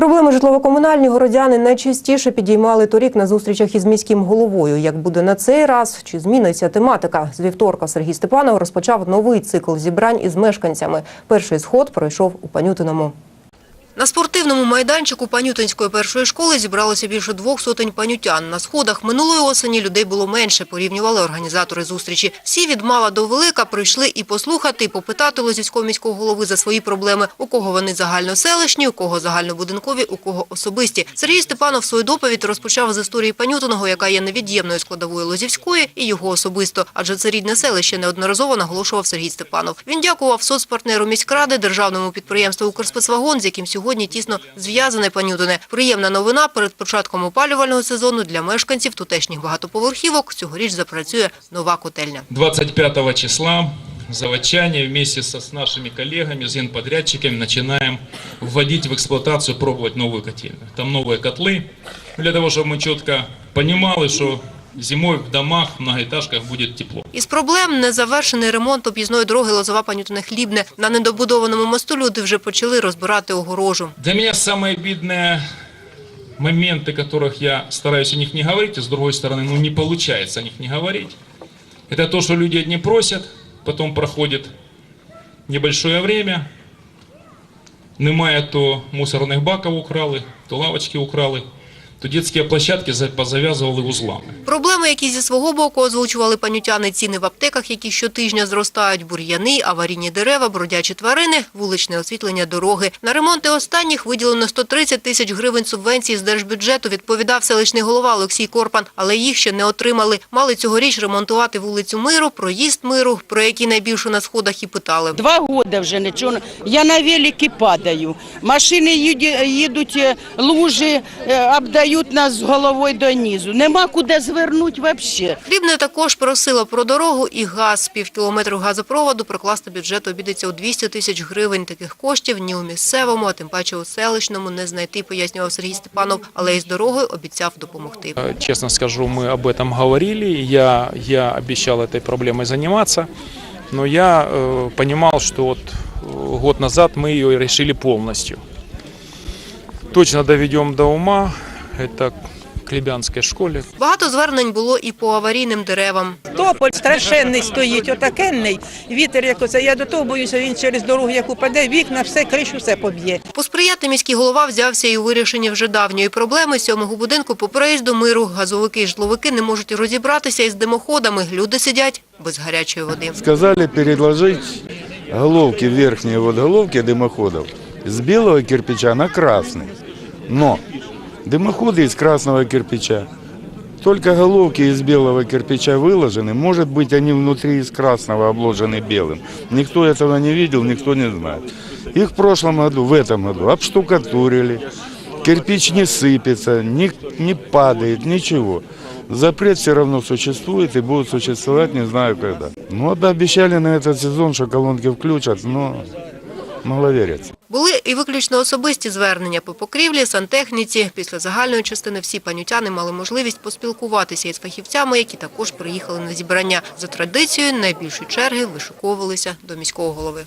Проблеми житлово-комунальні городяни найчастіше підіймали торік на зустрічах із міським головою. Як буде на цей раз, чи зміниться тематика? З вівторка Сергій Степанов розпочав новий цикл зібрань із мешканцями. Перший сход пройшов у Панютиному. На спортивному майданчику Панютинської першої школи зібралося більше двох сотень панютян. На сходах минулої осені людей було менше, порівнювали організатори зустрічі. Всі від мала до велика прийшли і послухати, і попитати Лозівського міського голови за свої проблеми. У кого вони загальноселищні, у кого загальнобудинкові, у кого особисті. Сергій Степанов свою доповідь розпочав з історії Панютиного, яка є невід'ємною складовою Лозівської, і його особисто. Адже це рідне селище неодноразово наголошував Сергій Степанов. Він дякував соцпартнеру міськради, державному підприємству «Укрспецвагон», з яким сьогодні тісно зв'язане Панютине. Приємна новина перед початком опалювального сезону для мешканців тутешніх багатоповерхівок цьогоріч запрацює нова котельня. 25 числа заводчане вместе со, с нашими коллегами, с генподрядчиками начинаем вводить в эксплуатацию, пробовать новую котельную. Там новые котлы, для того, чтобы мы четко понимали, что зимой в домах, в многоэтажках будет тепло. Із проблем незавершений ремонт об'їзної дороги Лозова-Панютине-Хлібне. На недобудованому мосту люди вже почали розбирати огорожу. Для меня самые обидные моменты, которых я стараюсь о них не говорить, и с другой стороны, ну не получается о них не говорить, это то, что люди одни просят, потом проходит небольшое время, немає то мусорних баків украли, то лавочки украли, то детські площадки за- позав'язували узлами. Проблеми, які зі свого боку озвучували панютяни, ціни в аптеках, які щотижня зростають, бур'яни, аварійні дерева, бродячі тварини, вуличне освітлення дороги. На ремонти останніх виділено 130 тисяч гривень субвенції з держбюджету, відповідав селищний голова Олексій Корпан, але їх ще не отримали. Мали цьогоріч ремонтувати вулицю Миру, проїзд Миру, про які найбільше на сходах і питали. Два года вже нічого. Я на великі падаю. Машини їдуть, е, лужі е, обдають нас з головою донизу. Нема куди звернути взагалі. Хлібне також просило про дорогу і газ. Пів кілометру газопроводу прокласти бюджет обідеться у 200 тисяч гривень. Таких коштів ні у місцевому, а тим паче у селищному не знайти, пояснював Сергій Степанов, але із дорогою обіцяв допомогти. Э, Честно скажу, мы об этом говорили, я, я обещал этой проблемой заниматься, но я э, понимал, что вот э, год назад мы ее решили полностью. Точно доведем до ума, это к Лебянской школе, Багато звернень було і по аварійним деревам. Тополь страшенний стоїть, отакенний. Вітер як оце. Я до того боюся, він через дорогу як упаде, вікна, все, кришу все поб'є. Посприяти міський голова взявся і у вирішенні вже давньої проблеми сьомого будинку по проїзду миру. Газовики і житловики не можуть розібратися із димоходами. Люди сидять без гарячої води. Сказали предложить головки, верхние вот головки дымоходов с белого кирпича на красный. Но дымоходы из красного кирпича. Только головки из белого кирпича выложены. Может быть, они внутри из красного обложены белым. Никто этого не видел, никто не знает. Их в прошлом году, в этом году обштукатурили. Кирпич не сыпется, не, не падает, ничего. Запрет все равно существует и будет существовать не знаю когда. Ну, обещали на этот сезон, что колонки включат, но мало верится. Були і виключно особисті звернення по покрівлі, сантехніці. Після загальної частини всі панютяни мали можливість поспілкуватися із фахівцями, які також приїхали на зібрання. За традицією найбільші черги вишуковувалися до міського голови.